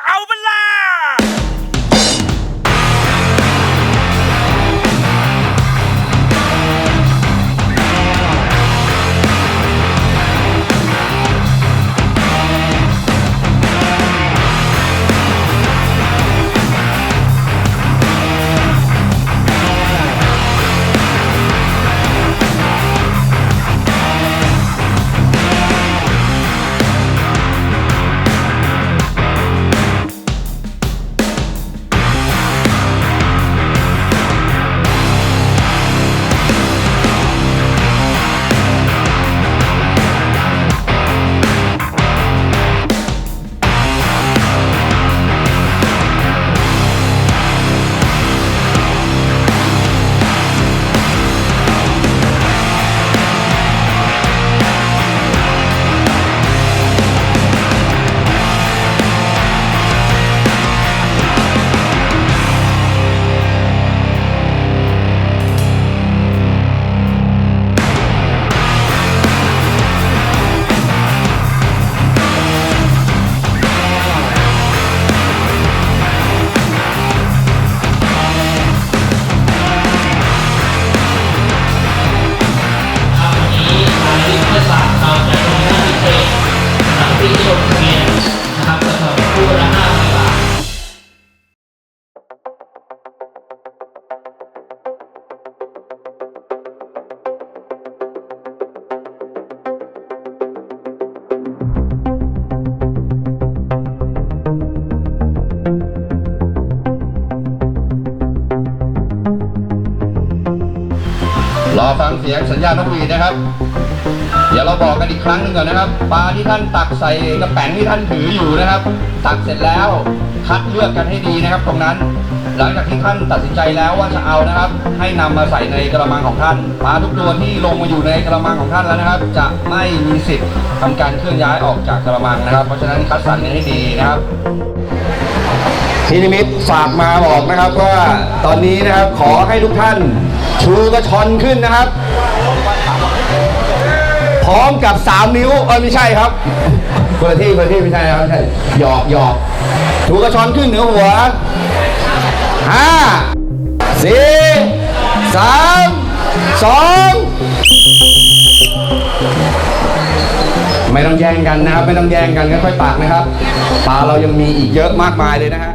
จะเอาเวลา ฟังเสียงสัญญาณนกหวีดนะครับ เดี๋ยวเราบอกกันอีกครั้งหนึ่งก่อนนะครับ ปลาที่ท่านตักใส่กระแป้งที่ท่านถืออยู่นะครับ ตักเสร็จแล้วคัดเลือกกันให้ดีนะครับตรงนั้น หลังจากที่ท่านตัดสินใจแล้วว่าจะเอานะครับ ให้นำมาใส่ในกระมังของท่าน ปลาทุกตัวที่ลงมาอยู่ในกระมังของท่านแล้วนะครับ จะไม่มีสิทธิ์ทำการเคลื่อนย้ายออกจากกระมังนะครับ เพราะฉะนั้นคัดสรรกันให้ดีนะครับพี่นิมิตฝากมาบอกนะครับว่าตอนนี้นะครับขอให้ทุกท่าน ชูกระชอนขึ้นนะครับ พร้อมกับ 3 นิ้วเออไม่ใช่ครับคนละที่คนละที่ไม่ใช่ครับไม่ใช่หยอกหยอกชูกระชอนขึ้นเหนือหัวห้าสี่สามสองไม่ต้องแย่งกันนะครับ ไม่ต้องแย่งกันค่อยๆตักนะครับปลาเรายังมีอีกเยอะมากมายเลยนะฮะ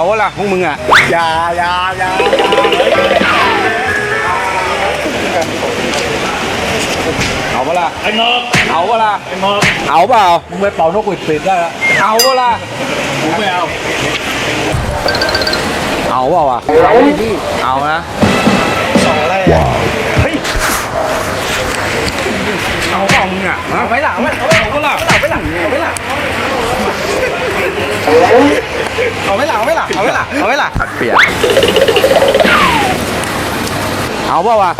าวะล่ะพวกมึงอะอย่าอย่าอย่าเอาวะล่ะไอ้งอกเอาวะล่ะไอ้งอกเอาเปล่ามึงไปเป่านกหวีดปิดได้แล้วเอาวะล่ะกูไม่เอาเอาเปล่าวะเอานะสองอะไรเฮ้ยเอาเปล่ามึงอะฮะไม่หลังไม่เอาไม่หลังไม่หลังไม่หลัง เอาไม่หลังเอาไม่หลังเอาไม่หลังเอาไม่หลังขัดเปียกเอาเปล่าวะ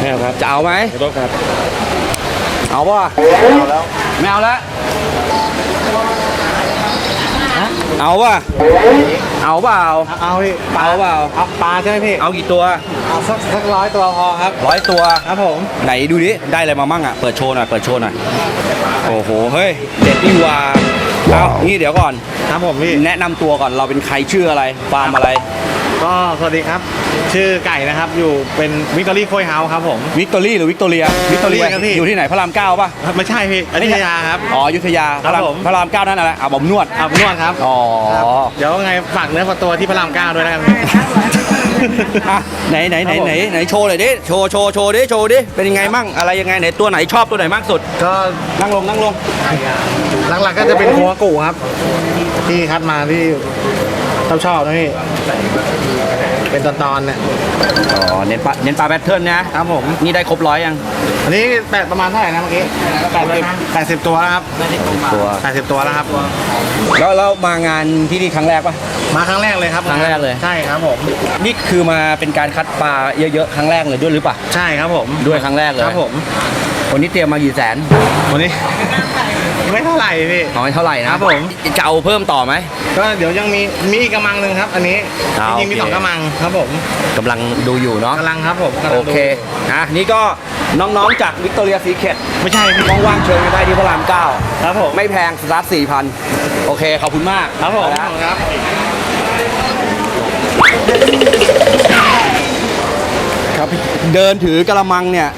ไม่เอาครับจะเอาไหมขอโทษครับ เอาป่ะเอาแล้วไม่เอาละเอาป่ะเอาเปล่าเอาพี่ปลาเอาเปล่าเอาปลาใช่ไหมพี่เอากี่ตัวเอาสักสักร้อยตัวพอครับร้อยตัวครับผมไหนดูดิได้อะไรมามั่งอะเปิดโชว์หน่อยเปิดโชว์หน่อย โอ้โห เฮ้ย เด็ดนี่หว่าเอานี่เดี๋ยวก่อน ครับผมพี่ แนะนำตัวก่อน เราเป็นใครชื่ออะไร ฟาร์มอะไร ก็สวัสดีครับ ชื่อไก่นะครับ อยู่เป็นวิกตอรี่โคยเฮาส์ครับผม วิกตอรี่หรือวิกตอเรีย วิกตอเรียครับพี่ อยู่ที่ไหนพระรามเก้าป่ะ ไม่ใช่พี่อยุธยาครับ อ๋ออยุธยา พระรามครับผม พระรามเก้านั่นอะไรอาบอบนวด อาบนวดครับอ๋อ ครับเดี๋ยวไงฝากเนื้อฝากตัวที่พระรามเก้าด้วยนะครับ อะไหนไหนไหนครับผมไหนไหนโชว์หน่อยดิโชว์โชว์โชว์ดิโชว์ดิเป็นยังไงมั่งอะไรยังไงไหนตัวไหนชอบตัวไหนมากสุด ก็นั่งลงนั่งลงหลักๆก็จะเป็นโคอากุครับ ที่คัดมาที่ชอบชอบๆนะพี่ เป็นตอนๆเนี่ยอ๋อเน้นปลาเน้นปลาแพทเทิร์นนะครับผม นี่ได้ครบร้อยยัง อันนี้แปดประมาณเท่าไหร่นะเมื่อกี้แปดสิบแปดสิบตัวแล้วครับตัว แปดสิบตัวแล้วครับ แล้วเรามางานที่นี่ครั้งแรกป่ะมาครั้งแรกเลยครับครั้งแรกเลย ใช่ครับผม นี่คือมาเป็นการคัดปลาเยอะๆครั้งแรกเลยด้วยหรือเปล่า ใช่ครับผม ด้วยครั้งแรกเลยครับผม วันนี้เตรียมมากี่แสนวันนี้ ไม่เท่าไหร่พี่ น้อยเท่าไหร่นะครับผม จะเอาเพิ่มต่อไหม ก็เดี๋ยวยังมีมีอีกกระมังหนึ่งครับ อันนี้อ่าจริงๆมีโอเค สองกระมังครับผมกำลังดูอยู่เนาะกำลังครับผมกำลังโอดูเคอะนี่ก็น้องๆจากวิกตอเรียซีเคทไม่ใช่พี่ว่างๆเชิญกันได้ที่พระรามเก้าครับผมไม่แพงสตาร์ทสี่พันโอเค ขอบคุณมากครับผมไปแล้วครับครับ เดินถือกระมังเนี่ย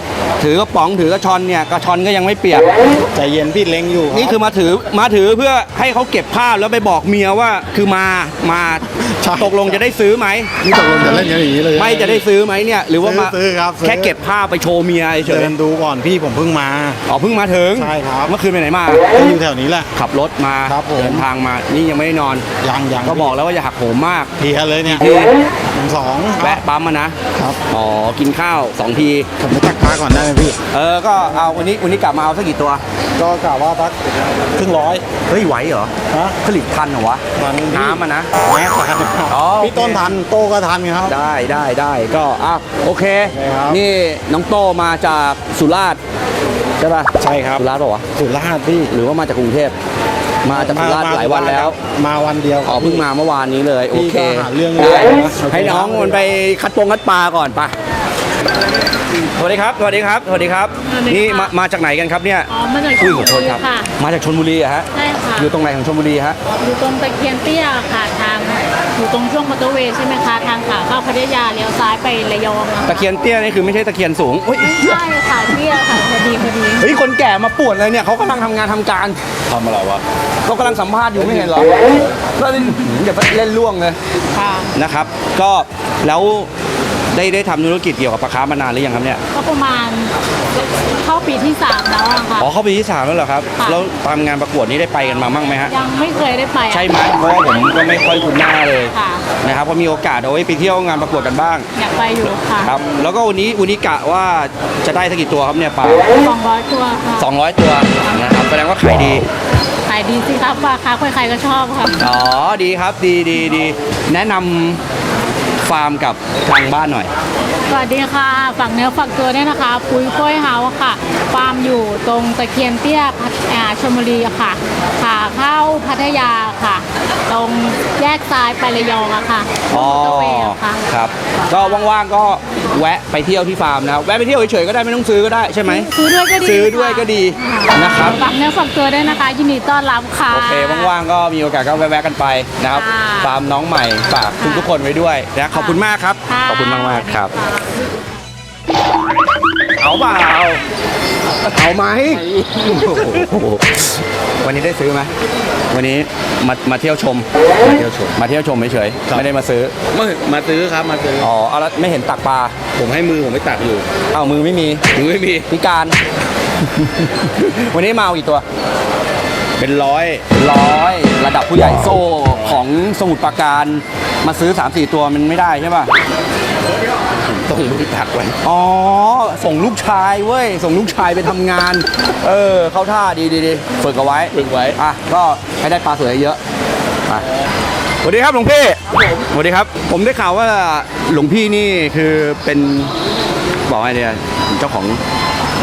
ถือกระป๋องถือกระชอนเนี่ยกระชอนก็ยังไม่เปียก ใจเย็นพี่เล็งอยู่นี่คือมาถือมาถือเพื่อให้เขาเก็บภาพแล้วไปบอกเมียว่าคือมามาตกลงจะได้ซื้อไหมนี่ตกลงจะเล่นกันอย่างนี้เลยไม่จะได้ซื้อไหมเนี่ย หรือว่ามาซื้อครับซื้อแค่เก็บภาพไปโชว์เมียเฉยเดินดูก่อนพี่ผมเพิ่งมาอ๋อเพิ่งมาถึงใช่ครับ เมื่อคืนไปไหนมาอยู่แถวนี้แหละ ขับรถมาครับผม เดินทางมานี่ยังไม่ได้นอน ยังยังก็บอกแล้วว่าอย่าหักโหมมาก เพลียเลยเนี่ยที หนึ่งสองแวะปั๊มมานะ ครับ อ๋อ กินข้าวสองทีผมไปตักปลาก่อนได้ไหมพี่ เออ ก็เอาวันนี้วันนี้กลับมาเอาสักกี่ตัว ก็กะว่าสักครึ่งร้อย เฮ้ยไหวเหรอฮะผลิตทันเหรอวะทันน้ำอะนะแม่ทันอ๋อโอเคพี่ต้นทันโตก็ทันครับ ได้ได้ได้ก็อ้าวโอเคโอเคครับนี่น้องโตมาจากสุราษฎร์ใช่ป่ะ ใช่ครับ สุราษฎร์เปล่าวะ สุราษฎร์พี่ หรือว่ามาจากกรุงเทพ มาจากสุราษฎร์หลายวันแล้ว มาวันเดียวอ๋อเพิ่งมาเมื่อวานนี้เลย โอพี่เคก็หาเรื่องได้เลยนะให้น้องมันไปคัดปงคัดปลาก่อนไปสวัสดีครับ สวัสดีครับ สวัสดีครับสวัสดีค่ะนี่มามาจากไหนกันครับเนี่ย อ๋อ มาจากชอุ้ลยขบุอโทษรีครับค่ะ มาจากชลบุรีอะฮะ ใช่ค่ะ อยู่ตรงไหนของชลบุรีฮะ อยู่ตรงตะเคียนเตี้ยค่ะทาง อยู่ตรงช่วงมอเตอร์เวย์ใช่ไหมคะทางขาเข้าพัทยาเลี้ยวซ้ายไประยองอะตะเคียนเตี้ยนี่คือไม่ใช่ตะเคียนสูงอุ้ยไม่ใช่ค่ะเตี้ยค่ะพอดีพอดีเฮ้ยคนแก่มาป่วนเลยเนี่ยเขากำลังทำงานทำการทำอะไรวะเขากำลังสัมภาษณ์อยู่ไม่เห็นเหรอแล้วเล่นอย่าไปเล่นล่วงเลยค่ะนะครับ ก็แล้ว ได้ได้ทำธุรกิจเกี่ยวกับปลาคาร์ฟมานานหรือยังครับเนี่ยก็ประมาณเข้าปีที่สามแล้วอะค่ะ อ๋อเข้าปีที่สามแล้วเหรอครับค่ะ แล้วตามงานประกวดนี้ได้ไปกันมามั่งไหมฮะยังไม่เคยได้ไปอะใช่ไหมเพราะว่าผมก็ไม่ค่อยคุ้นหน้าเลยค่ะ นะครับก็มีโอกาสเอาไว้ไปเที่ยวงานประกวดกันบ้างอยากไปอยู่ค่ะครับแล้วก็วันนี้วันนี้กะว่าจะได้สักกี่ตัวครับเนี่ยปลาสองร้อยตัวค่ะ200 ตัวนะครับแสดงว่าขายดี ขายดีสิครับว่าค้าใครๆก็ชอบค่ะ อ๋อ ดีครับ ดีดีดี แนะนำ ฟาร์มกับทางบ้านหน่อย สวัสดีค่ะ ฝั่งเนื้อฝั่งตัวเนี่ยนะคะ ปุ๋ยก้อยเฮาค่ะฟา ตรงตะเคียนเตี้ยพัทอ่าชลบุรีค่ะ ขาเข้าพัทยาค่ะ ตรงแยกซ้ายไประยองอะค่ะอ๋อมอเตอร์เวย์อะค่ะ ครับ ก็ว่างๆก็แวะไปเที่ยวที่ฟาร์มนะครับแวะไปเที่ยวเฉยๆก็ได้ไม่ต้องซื้อก็ได้ใช่ไหมซื้อด้วยก็ดีซื้อด้วยก็ดีค่ะนะครับฝั่งเนื้อฝั่งตัวด้วยนะคะยินดีต้อนรับค่ะ โอเคว่างๆก็มีโอกาสก็แวะๆกันไปนะครับค่ะฟาร์มน้องใหม่ฝากค่ะทุกๆคนไว้ด้วยนะขอบคุณมากครับะขอบคุณมากๆครับะ เอาเปล่าเอาไหมโอ้โหวันนี้ได้ซื้อไหมวันนี้มามาเที่ยวชม มาเที่ยวชมมาเที่ยวชมเฉยๆไม่ได้มาซื้อไม่มาซื้อครับมาซื้ออ๋อเอาแล้วไม่เห็นตักปลาผมให้มือผมไปตักอยู่เอามือไม่มีมือไม่มีพิการ วันนี้มาเอากี่ตัว เป็นร้อยร้อยระดับผู้ใหญ่โซ่ของสมุทรปราการมาซื้อ 3 4 ตัวมันไม่ได้ใช่ป่ะ ต้องมือตักไว้ อ๋อ ส่งลูกชายเว้ย ส่งลูกชายไปทำงาน เออ เข้าท่าดีดีดีฝึกเอาไว้ฝึกไว้ อะ ก็ให้ได้ปลาสวยเยอะไปสวัสดีครับหลวงพี่สวัสดีครับ ผมได้ข่าวว่าหลวงพี่นี่คือเป็นบอกว่าเนี่ยเจ้าของ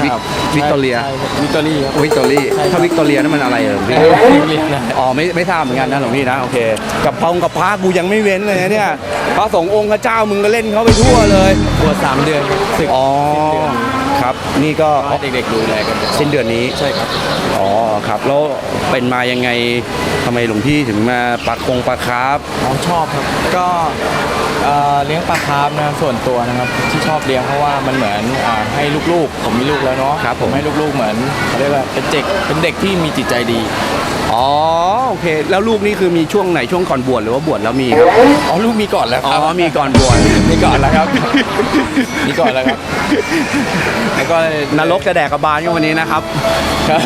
วิกวิกตอเรียวิกตอรี่ครับวิกตอรี่ถ้าวิกตอเรียนั่นมันอะไรเหรอหลวงพี่เรียนนะอ๋อไม่ไม่ทราบเหมือนกันนะหลวงพี่นะโอเคกับพงกับพระกูยังไม่เว้นเลยนะเนี่ยพระสงฆ์องค์พระเจ้ามึงก็เล่นเขาไปทั่วเลยบวชสามเดือนศึกอ๋อครับนี่ก็ให้เด็กๆดูแลกันสิ้นเดือนนี้ใช่ครับอ๋อครับแล้วเป็นมายังไงทำไมหลวงพี่ถึงมาปักคงปลาคาร์ฟน้องชอบครับก็ เอ่อเลี้ยงปลาคาร์ฟนะส่วนตัวนะครับที่ชอบเลี้ยงเพราะว่ามันเหมือนอ่าให้ลูกๆ ผมมีลูกแล้วเนาะครับผม ให้ลูกๆเหมือนเขาเรียกว่าเป็นเด็กเป็นเด็กที่มีจิตใจดีอ๋อโอเค แล้วลูกนี่คือมีช่วงไหนช่วงก่อนบวชหรือว่าบวชแล้วมีครับอ๋อลูกมีก่อนแล้วอ๋คอรับมีก่อนบวชมีก่อนแล้วครับ มีก่อนแล้วครับแล้วก็นรกจะแดกกระบาลกันวันนี้นะครับ ก็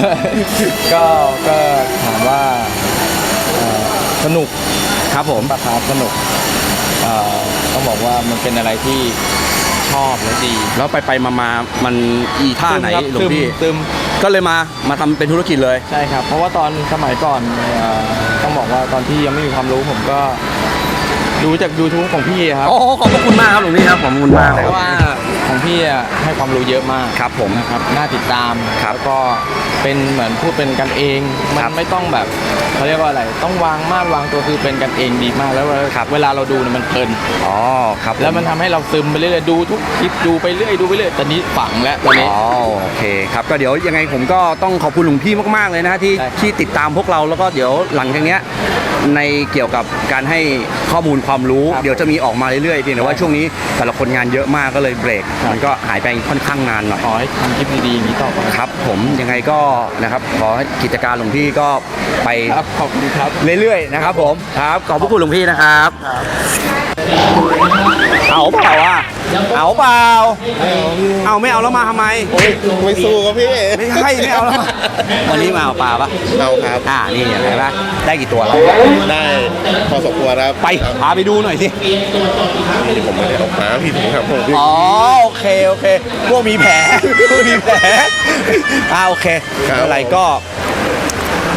ก็ก็ถามว่าเอ่อสนุกครับผม ปลาคาร์ฟสนุก เอ่อต้องบอกว่ามันเป็นอะไรที่ชอบและดีแล้วไปไปมามามันอีท่าไหนครับหลวงพี่ตึมก็เลยมามาทำเป็นธุรกิจเลย ใช่ครับ เพราะว่าตอนสมัยก่อนเอ่อต้องบอกว่าตอนที่ยังไม่มีความรู้ผมก็ดูจาก YouTube ของพี่ครับ โอ้ขอบพระคุณมากครับหลวงพี่ครับขอบคุณมากเลยเพครับ ราะว่า ของพี่อะให้ความรู้เยอะมากครับผมนะครับน่าติดตามครับแล้วก็เป็นเหมือนพูดเป็นกันเอง มัครันบไม่ต้องแบบเขาเรียกว่าอะไร ต้องวางมาดวางตัวคือเป็นกันเองดีมากแล้วเวลาครับ เวลาเราดูเนี่ยมันเพลิน อ๋อครับแล้วมันทำให้เราซึมไปเรื่อยๆดูทุกคลิปดูไปเรื่อยดูไปเรื่อยตอนนี้ฝังแล้วตอนนี้ อ๋อโอเคครับก็เดี๋ยวยังไงผมก็ต้องขอบคุณหลวงพี่มากๆเลยนะที่ใช่ที่ติดตามพวกเราแล้วก็เดี๋ยวหลังจากเนี้ยในเกี่ยวกับการให้ข้อมูลความรู้ครับเดี๋ยวจะมีออกมาเรื่อยๆเพียงแต่ว่าช่วงนี้แต่ละคนงานเยอะมากก็เลยเบรกครับมันก็หายไปค่อนข้างนานหน่อยขอให้ทำคลิปดีๆอย่างนี้ต่อไปครับ ผมยังไงก็นะครับขอให้กิจการหลวงพี่ก็ไปครับขอบคุณครับ เรื่อยๆนะครับผมครับขอบพระคุณหลวงพี่นะครับ เอาเปล่าอะเอาเปล่า เอาไม่เอาแล้วมาทำไม ไม่สู้ครับพี่ ไม่ใช่ไม่เอาแล้วมาวันนี้มาเอาปลาปะเอาครับ อ่า นี่เห็นไหมได้กี่ตัวแล้วได้พอสมควรครับ ไป พาไปดูหน่อยสิที่ผมไม่ได้ออกมาผิดผมครับผมพี่อ๋อโอเคโอเค พวกมีแผลพวกมีแผลอ่าโอเคไม่เป็นไรก็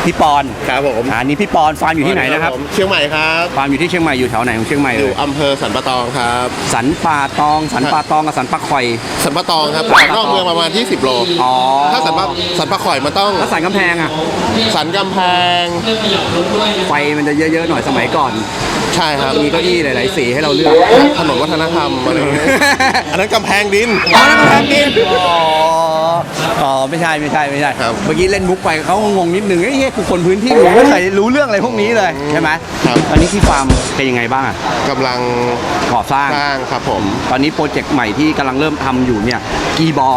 พี่ปอนครับผมอ่านี่พี่ปอนฟาร์มอยู่ที่ไหนนะครับผมเชียงใหม่ครับฟาร์มอยู่ที่เชียงใหม่อยู่แถวไหนของเชียงใหม่อเลยู่ยอำเภอสันปะตองครับสันป่าตองสันป่าตองกับสันป่าคอย สันปะตองครับสันจากปะตองนอกเมืองประมาณ 20 โลอ๋อถ้าสันปะสันปะข่อยมันต้องแล้วสันกำแพงอะสันกำแพงไฟมันจะเยอะๆหน่อยสมัยก่อนใช่ครับ มีเก้าอี้หลายๆสีให้เราเลือกถนนวัฒนธรรมอะไรอย่างเงี้ยอันนั้นกำแพงดินอ๋อนั่นกำแพงดิน อ๋ออ๋อไม่ใช่ไม่ใช่ไม่ใช่ครับเมื่อกี้เล่นมุกไปเขางงนิดนึงเอ้ยเฮ้ยกูคนพื้นที่กูไม่เคยรู้เรื่องอะไรพวกนี้เลยใช่ไหมครับตอนนี้ที่ฟาร์มเป็นยังไงบ้างอะกำลังก่อสร้าง สร้างครับผม ตอนนี้โปรเจกต์ใหม่ที่กำลังเริ่มทำอยู่เนี่ยกี่บอ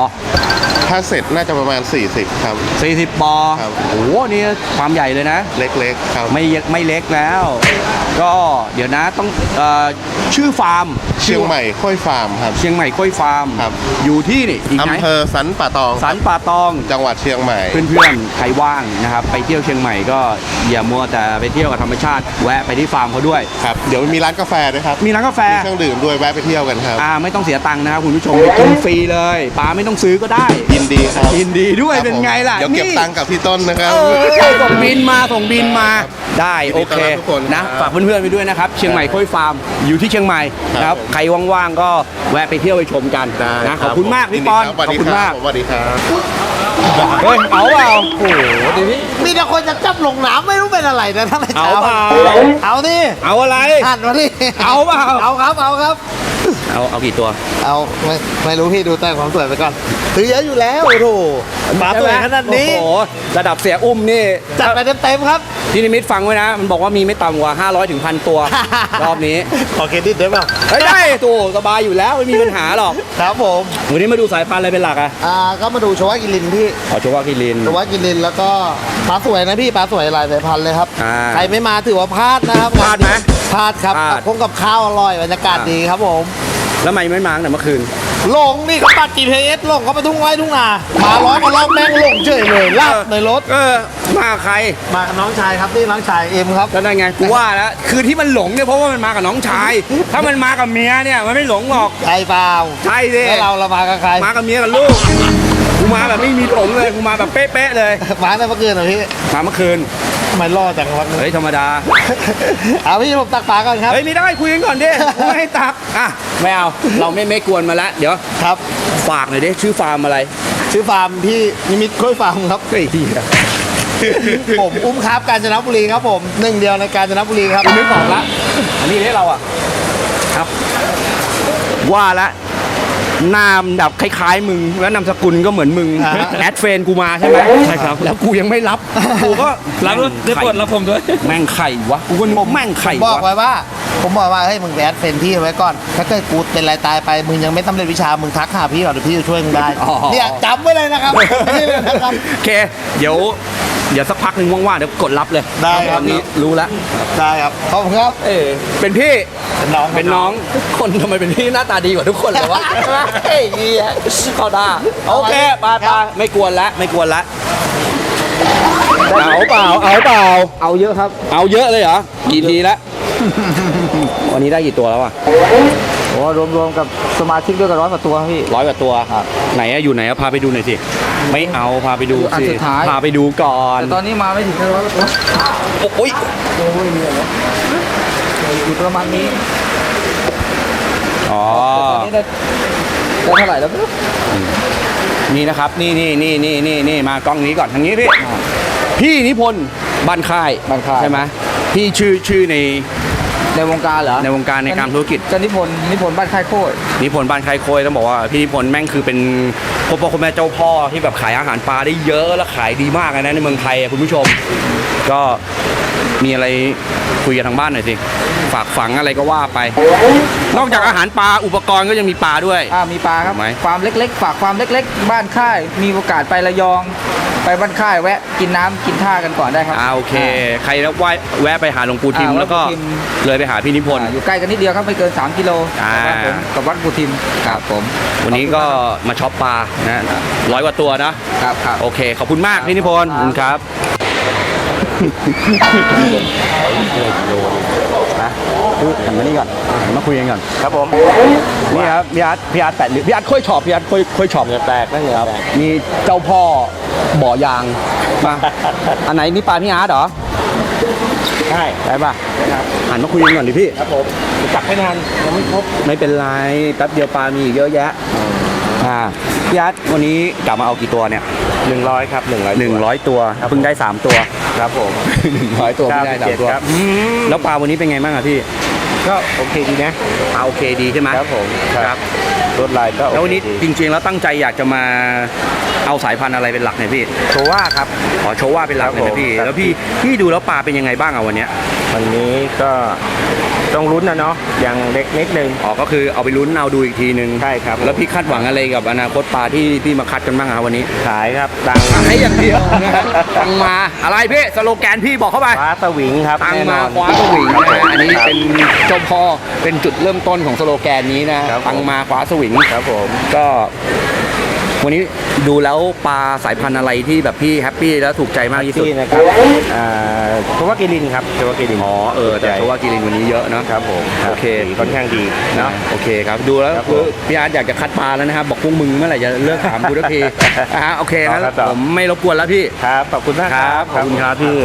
ถ้าเสร็จน่าจะประมาณ 40 ครับ 40บอครับ โอ้โหนี่ความใหญ่เลยนะ เล็กๆครับ ไม่ไม่เล็กแล้ว ก็เดี๋ยวนะต้องเอ่อชื่อฟาร์มเชียงใหม่ค่อยฟาร์มครับ เชียงใหม่กล้วยฟาร์ม ครับ อยู่ที่นี่อีกไหนอำเภอสันป่าตองสันป่าตอง จังหวัดเชียงใหม่ เพื่อนๆ ใครว่างนะครับ ไปเที่ยวเชียงใหม่ก็อย่ามัวแต่ไปเที่ยวกับธรรมชาติแวะไปที่ฟาร์มเขาด้วย ครับ เดี๋ยวมีร้านกาแฟด้วยครับ มีร้านกาแฟ มีเครื่องดื่มด้วยแวะไปเที่ยวกันครับ อ่า ไม่ต้องเสียตังค์นะครับคุณผู้ชมไปกินฟรีเลยปลาไม่ต้องซื้อก็ได้ ยินดีครับ ยินดีด้วยครับเป็นไงล่ะ เดี๋ยวเก็บนี่ตังค์กับพี่ต้นนะครับเออส่งบินมาส่งบินมาได้ยินโอดีต้เคอนรับทุกคนนะครับฝากเพื่อนๆไปด้วยนะครับ เชียงใหม่ค่อยฟาร์มอยู่ที่เชียงใหม่นะครับผมใครว่างๆก็แวะไปเที่ยวไปชมกันได้นะรัขอบคุณมากพี่ปอนยิดีขอบครับคุณมากสวัสดีครับเฮ้ยเอาเปล่ามีแต่คนจะจับลงน้ำไม่รู้เป็นอะไรนะทั้งแต่เอาเช้าเปล่า เอาดิเอาอะไร หันมาดิเอาเปล่า เอาครับเอาครับ เอาเอากี่ตัว เอาไม่ไม่รู้พี่ดูแต่ความสวยไปก่อนถือเยอะอยู่แล้วโอ้โหปลาสวยขนาดนี้โอ้โหระดับเสียอุ้มนี่จัดไปเต็มๆครับพี่นิมิตฟังไว้นะ มันบอกว่ามีไม่ต่ำกว่า 500ถึงพันตัว รอบนี้ขอเครดิตได้เปล่าเฮ้ยได้ตัวสบายอยู่แล้วไม่มีปัญหาหรอกครับผมวันนี้มาดูสายพันธุ์อะไรเป็นหลักอะอ่าก็มาดูชวากิลินพี่ขอโชว์ว่ากิลินชวากิลินแล้วก็ปลาสวยนะพี่ปลาสวยหลายสายพันธุ์เลยครับอ่าใครไม่มาถือว่าพลาดนะครับพลาดไหมพลาดครับพลาดกับพงกับข้าวอร่อยบรรยากาศอ่าดีครับผม แล้วทำไมไม่มาตั้งแต่เมื่อคืน หลงนี่เขาปัด GPS หลงเขาไปทุ่งไร่ทุ่งนามาร้อยมารอบแม่งหลงเฉยเลยลาบในรถ เออ มากับใคร มากับน้องชายครับนี่น้องชายเอ็มครับก็ได้ไงกูว่าแล้ว คือที่มันหลงเนี่ยเพราะว่ามันมากับน้องชาย ถ้ามันมากับเมียเนี่ยมันไม่หลงหรอก ใช่เปล่าใช่สิ แล้วเราเรามากับใคร มากับเมียกับลูก กูมาแบบไม่มีหลงเลย กูมาแบบเป๊ะๆเลย มาในเมื่อคืนเหรอพี่ มาเมื่อคืนทำ ไมล่อจังวะเฮ้ยธรรมดา เอาพี่ผมตักปลาก่อนครับ เฮ้ยไม่ได้คุยกันก่อนดิกูไม่ให้ตักอะไม่เอาเราไม่ไม่กวนมาแล้วเดี๋ยวครับ ฝากหน่อยดิชื่อฟาร์มอะไร ชื่อฟาร์มพี่นิมิตกล้วยฟาร์มครับไอ้ที่ผมอุ้มครับกาญจนบุรีครับผมหนึ่งเดียวในกาญจนบุรีครับนึกออกละอันนี้ให้เราอะครับ ว่าละ หน้ามันแบบคล้ายๆมึงแล้วนามสกุลก็เหมือนมึงแอดเฟนกูมาใช่ไหมใช่ครับ แล้วกูยังไม่รับกูก็รับด้วยได้กดรับผมด้วย แม่งไข่วะกูก็นึกว่าแม่งไข่บอกวะไว้ว่า ผมบอกว่าเฮ้ยมึงแอดเฟนพี่ไว้ก่อน ถ้าเกิดกูเป็นอะไรตายไปมึงยังไม่สำเร็จวิชามึงทักหาพี่ก่อนเดี๋ยวพี่จะช่วยมึงได้เนี่ยจำไว้เลยนะครับนี่เลยนะครับ โอเค เดี๋ยว เดี๋ยวสักพักหนึ่งว่างๆเดี๋ยวกดรับเลยได้ครับ ตอนนี้รู้แล้ว ได้ครับขอบคุณครับ เออเป็นพี่ เป็นน้องเป็นน้องคนทำไมเป็นพี่หน้าตาดีกว่าทุกคนเลยวะเฮ้ยเหี้ยเข้าได้โอเคไปไปไม่กวนละไม่กวนละ เอาเปล่า เอาเปล่า เอาเยอะครับ เอาเยอะเลยเหรอกี่ทีแล้ววันนี้ได้กี่ตัวแล้วอะ โอ้รวมๆกับสมาชิกด้วยกันร้อยกว่าตัวพี่ ร้อยกว่าตัวไหนอะอยู่ไหนอะพาไปดูหน่อยสิ ไม่เอาพาไปดูอันสิสุดท้าย พาไปดูก่อนแต่ตอนนี้มาไม่ถึงร้อยกว่าตัวโอ้ยอยู่ประมาณนี้อ๋อนี่ได้ได้เท่าไหร่แล้วไม่รู้นี่นะครับ นี่นี่นี่นี่นี่นี่มากล้องนี้ก่อนทางนี้พี่พี่นิพนธ์บ้านค่ายบ้านค่าย ใช่ไหมพี่ชื่อชื่อใน ในวงการเหรอในวงการในการธุรกิจก็นิพนธ์นิพนธ์บ้านค่ายโคตรนิพนธ์บ้านค่ายโคยต้องบอกว่าพี่นิพนธ์แม่งคือเป็นพ่อพ่อคุณแม่เจ้าพ่อที่แบบขายอาหารปลาได้เยอะและขายดีมากเลยนะในเมืองไทยอะคุณผู้ชม ก็ มีอะไรคุยกันทางบ้านหน่อยสิ ฝากฝังอะไรก็ว่าไป นอกจากอาหารปลาอุปกรณ์ก็ยังมีปลาด้วย อ่ามีปลาครับถูกไหม ฟาร์มเล็ก ๆ ฝากฟาร์มเล็ก ๆ บ้านค่าย มีโอกาสไประยอง ไปบ้านค่ายแวะกินน้ำกินท่ากันก่อนได้ครับ อ่าโอเค ใครแล้วว่าแวะไปหาหลวงปู่ทิมอ่าแล้วก็หลวงปู่ทิม เลยไปหาพี่นิพนธ์ อ่าอยู่ใกล้กันนิดเดียวครับไม่เกิน 3 กิโลอ่า ครับผมกับวัดปูทิมครับผมวันนี้ก็มาช็อปปลานะร้อยกว่าตัวนะ ครับครับ โอเค ขอบคุณมากพี่นิพนธ์ขอบคุณครับ หันมานี่ก่อนหันมาคุยกันก่อน ครับผมนี่ครับพี่อาร์ตพี่อาร์ตแปดหรือพี่อาร์ตค่อยชอบพี่อาร์ตค่อยค่อยชอบเนี่ยแตกนั่นเหรอครับนี่เจ้าพ่อบ่อยางมาอันไหนนี่ปลาพี่อาร์ตเหรอใช่ได้ป่ะหันมาคุยกันก่อนดิพี่ ครับผมจับไม่นานยังไม่ครบไม่เป็นไรแป๊บเดียวปลามีอีกเยอะแยะอ่าพี่อาร์ตวันนี้กลับมาเอากี่ตัวเนี่ยหนึ่งร้อยครับหนึ่งร้อยหนึ่งร้อยตัวเพิ่งได้สามตัว ครับผมหนึ่งร้อยตัวเพิ่งได้สามตัว ครับแล้วปลาวันนี้เป็นไงบ้างอะพี่ ก็โอเคดีนะปลาโอเคดีใช่ไหมครับผมครับรถลายก็แล้ววันนี้จริงๆแล้วตั้งใจอยากจะมา เอาสายพันธุ์อะไรเป็นหลักเนี่ยพี่โชว่าครับ ขอโชว์ว่าเป็นหลักเลยครันะบผมพี่ ครับแล้วพี่พี่ดูแล้วปลาเป็นยังไงบ้างอะวันเนี้ยวันนี้ก็ต้องลุ้นนะเนาะยังเล็กนิดนึงอ๋อก็คือเอาไปลุ้นเอาดูอีกทีนึงใช่ครับแล้วพี่คาดหวังอะไรกับอนาคตปลาที่พี่มาคัดกันบ้างอะครับวันนี้ขายครับตังให้อย่างเดียวนะฮะตังมาอะไรพี่สโลแกนพี่บอกเข้าไป ฟ้าสวิงครับตังแน่นมาอนคว้าสวิงนะฮะอันนี้เป็นเจ้าพ่อเป็นจุดเริ่มต้นของสโลแกนนี้นะครับผมตังมาคว้าสวิง ครับผม ก็ วันนี้ดูแล้วปลาสายพันธุ์อะไรที่แบบพี่แฮปปี้แล้วถูกใจมากที่สุดที่นะครับอ่าเพราะว่ากิรินครับเพราะว่ากิรินอ๋อเออแต่เพราะว่ากิรินวันนี้เยอะเนอะครับผมโอเคสีค่อนข้างดีเนาะโอเคครับดูแล้วครับผมคือพี่อาร์ตอยากจะคัดปลาแล้วนะครับบอกพวกมึงเมื่อไหร่จะเลิกถามกูทุกทีนะฮะโอเคงั้นครับผมไม่รบกวนแล้วพี่ครับขอบคุณมากครับขอบคุณครับพี่